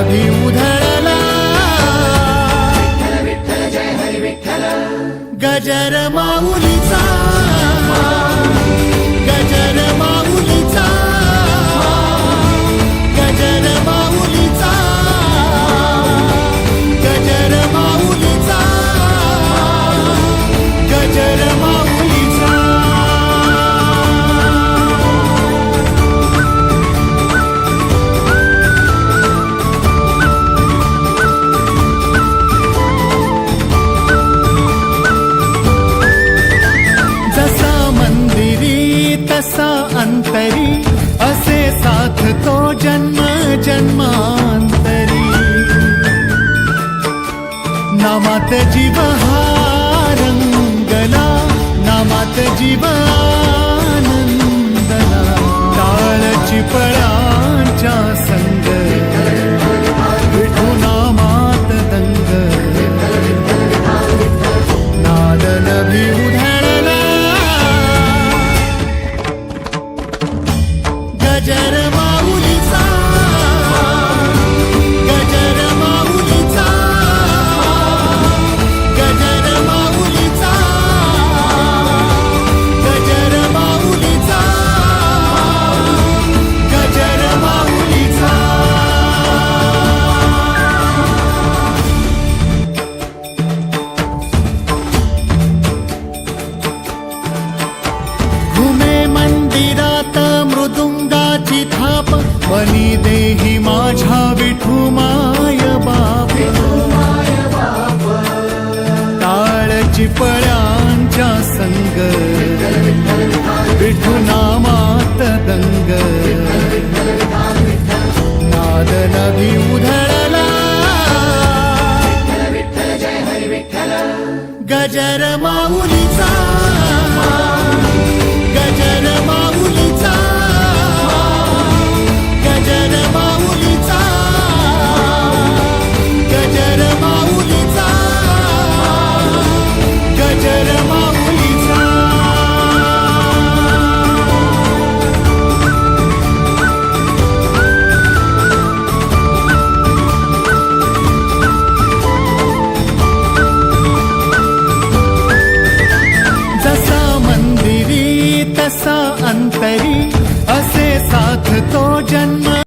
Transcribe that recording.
नदी उधळला? गजर माऊलीचा. तो जन्म जन्मांतरी. नामात जीव हा रंगला नामात जीव आनंदला. टाळची पळांच्या संग विठू नामात दंग. नादन भिवढा जरा बनी देही माझ्या विठू माय बाप. ताळची पळ्यांच्या संग. विठू नामात दंग. नाद नभी उधळला. गजर माऊलीचा. मंदिरी अंतरी असे साथ तो जन्म